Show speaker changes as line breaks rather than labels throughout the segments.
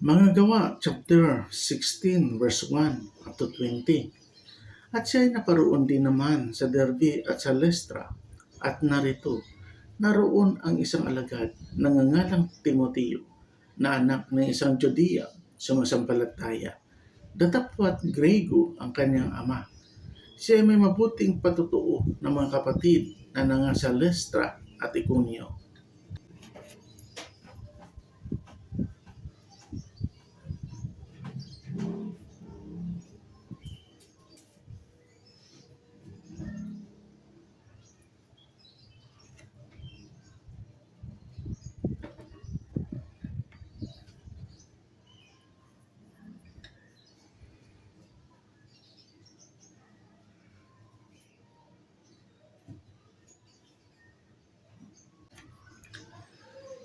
Mga gawa, chapter 16, verse 1 up to 20. At siya ay naparoon din naman sa Derbe at sa Lestra. At narito, naroon ang isang alagad na nangangalang Timoteo na anak ng isang Judea sumasampalataya. Datapwat Grego ang kanyang ama. Siya ay may mabuting patutuo ng mga kapatid na nanga sa Lestra at Iconio.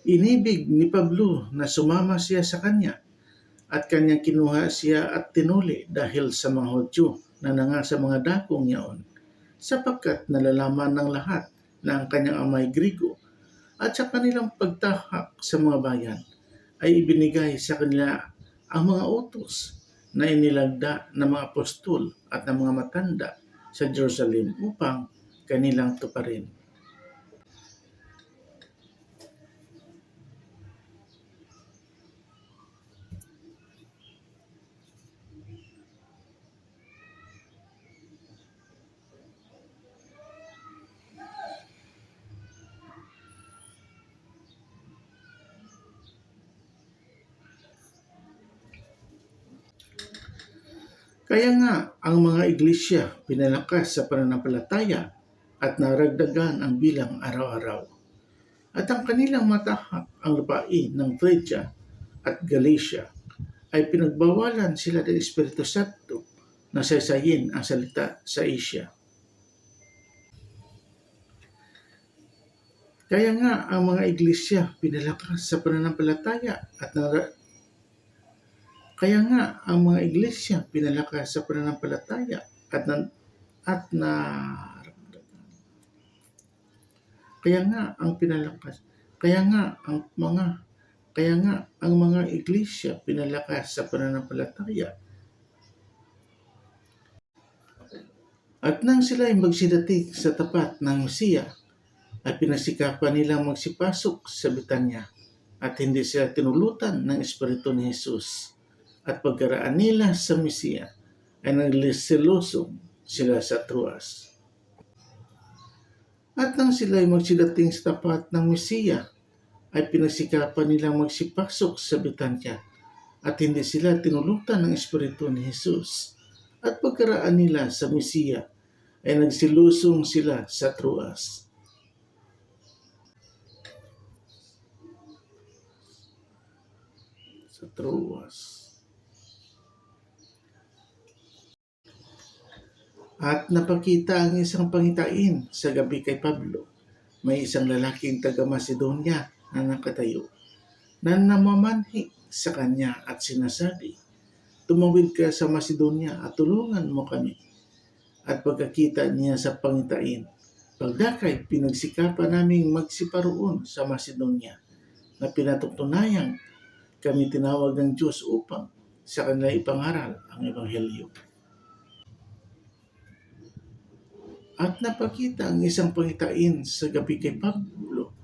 Inibig ni Pablo na sumama siya sa kanya at kanyang kinuha siya at tinuli dahil sa mga Hudyo na nanga sa mga dakong yaon sapagkat nalalaman ng lahat na ang kanyang amay Grigo at sa kanilang pagtahak sa mga bayan ay ibinigay sa kanila ang mga utos na inilagda ng mga apostol at ng mga matanda sa Jerusalem upang kanilang tuparin. Kaya nga ang mga iglesia pinalakas sa pananampalataya at naragdagan ang bilang araw-araw. At ang kanilang matahak ang lupain ng Phrygia at Galatia ay pinagbawalan sila ng Espiritu Santo na sasayin ang salita sa Asia. Kaya nga ang mga iglesia pinalakas sa pananampalataya at kaya nga ang mga iglesia pinalakas sa pananampalataya at na, at na kaya nga ang pinalakas kaya nga ang mga kaya nga ang mga iglesia pinalakas sa pananampalataya At nang sila ay magsidating sa tapat ng Mesiya, ay pinasikapan nilang magsipasok sa Bitanya at hindi sila tinulutan ng Espiritu ni Jesus. At pagkaraan nila sa Mesiya, ay naglisilosong sila sa Truas. At nang sila ay magsidating sa tapat ng Mesiya, ay pinasikapan nilang magsipasok sa Bitanya at hindi sila tinulutan ng Espiritu ni Jesus. At pagkaraan nila sa Mesiya, ay nagsilusong sila sa Truas. Sa Truas. At napakita ang isang pangitain sa gabi kay Pablo. May isang lalaking taga Macedonia na nakatayo na namamanhi sa kanya at sinasabi, Tumawid ka sa Macedonia at tulungan mo kami at pagkakita niya sa pangitain. Pagdakay, pinagsikapan naming magsiparoon sa Macedonia na pinatutunayang kami tinawag ng Diyos upang sa kanila ipangaral ang Ebanghelyo. At napakita ang isang pangitain sa gabi kay Pablo.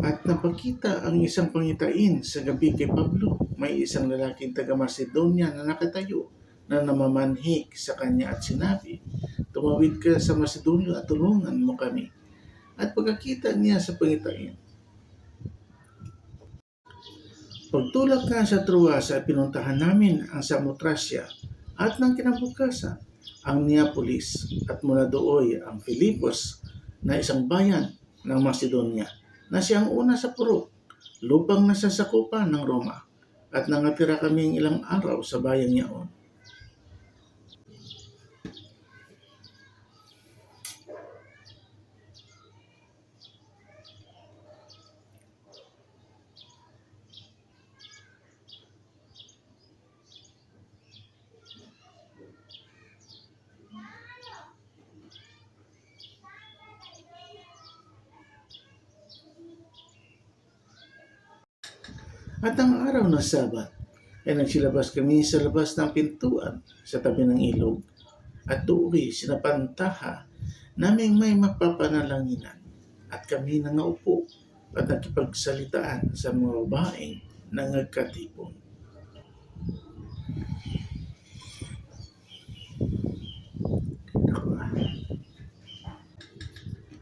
At napakita ang isang pangitain sa gabi kay Pablo. May isang lalaking taga Macedonia na nakatayo na namamanhik sa kanya at sinabi, Tumawid ka sa Macedonia at tulungan mo kami. At pagkakita niya sa pangitain, Pagtulak nga sa Truas ay pinuntahan namin ang Samotracia at nang kinabukasan ang Neapolis at mula dooy ang Filipos na isang bayan ng Macedonia na siyang una sa puro, lupang nasasakupan ng Roma at nangatira kaming ilang araw sa bayang yaon. At ang araw ng Sabat ay nagsilabas kami sa labas ng pintuan sa tabi ng ilog at doon sinapantaha naming may mapapanalanginan at kami nangaupo at nakipagsalitaan sa mga babaeng nangagkatipon.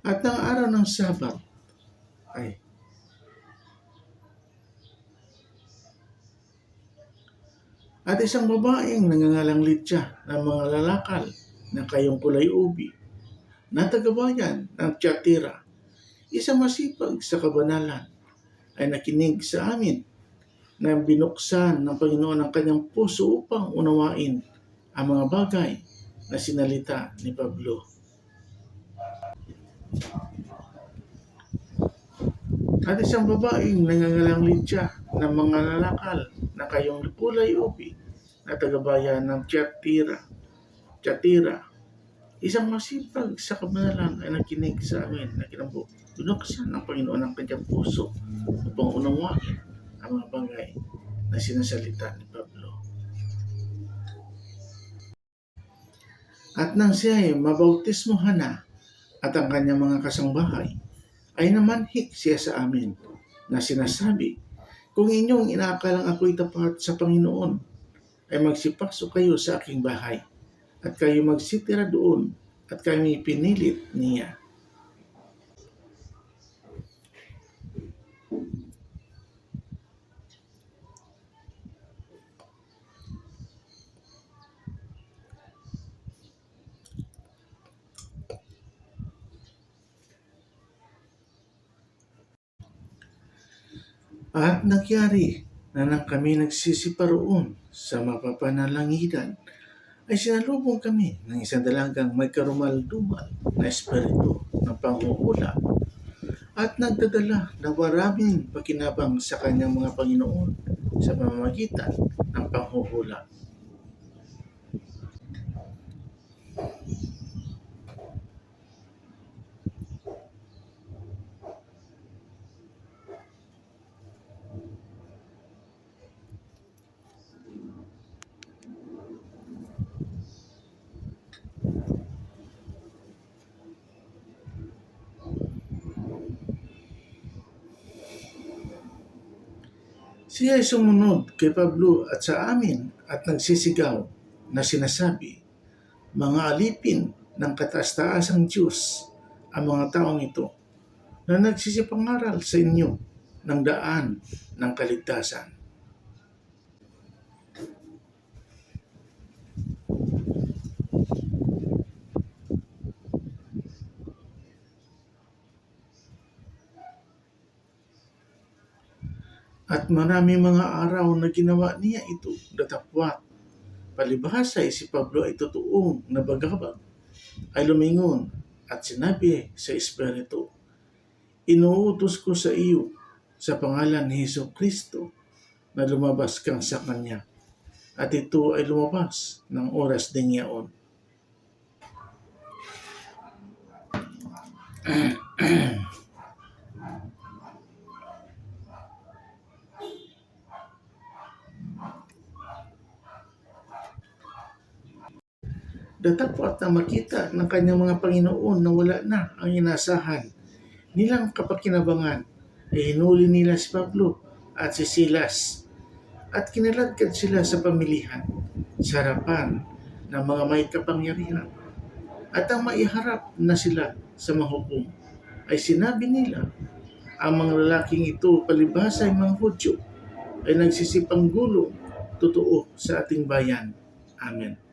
At ang araw ng Sabat ay At isang babaeng nangangalang Litya ng mga lalakal na kayong kulay ubi na tagabayan ng Tiyatira, isang masipag sa kabanalan, ay nakinig sa amin na binuksan ng Panginoon ang kanyang puso upang unawain ang mga bagay na sinalita ni Pablo. At isang babaeng nangangalang Lydia ng mga lalakal na kayong kulay ubi na tagabayan ng Tiyatira. Tiyatira. Isang masipag sa kabanalan ay nakinig sa amin na kinambo. Binuksan ng Panginoon ang kanyang puso upang unawain ang mga bagay na sinasalita ni Pablo. At nang siya ay mabautismohan na at ang kanyang mga kasangbahay, ay namanhik siya sa amin na sinasabi, Kung inyong inaakalang ako'y tapat sa Panginoon, ay magsipasok kayo sa aking bahay at kayo magsitira doon at kami pinilit niya. At nagyari na nang kami nagsisiparoon sa mapapanalangidan, ay sinalubong kami ng isang dalagang may karumal-dumal na espiritu ng panghuhula at nagdadala ng maraming pakinabang sa kanyang mga Panginoon sa pamamagitan ng panghuhula. Siya ay sumunod kay Pablo at sa amin at nagsisigaw na sinasabi, Mga alipin ng kataas-taasang Diyos ang mga taong ito na nagsisipangaral sa inyo ng daan ng kaligtasan. At marami mga araw na ginawa niya ito datapwat. Palibhasa si Pablo ay totoong nabagabag, ay lumingon at sinabi sa Espiritu, Inuutos ko sa iyo sa pangalan ni Heso Kristo na lumabas kang sa Kanya. At ito ay lumabas ng oras din yaon. Datapwat na makita ng kanyang mga Panginoon na wala na ang inasahan nilang kapakinabangan ay hinuli nila si Pablo at si Silas at kinaladkad sila sa pamilihan sa harapan ng mga may kapangyarihan at ang maiharap na sila sa mahukom ay sinabi nila ang mga lalaking ito palibhasa ay mga Hudyo ay nagsisipang gulong totoo sa ating bayan. Amen.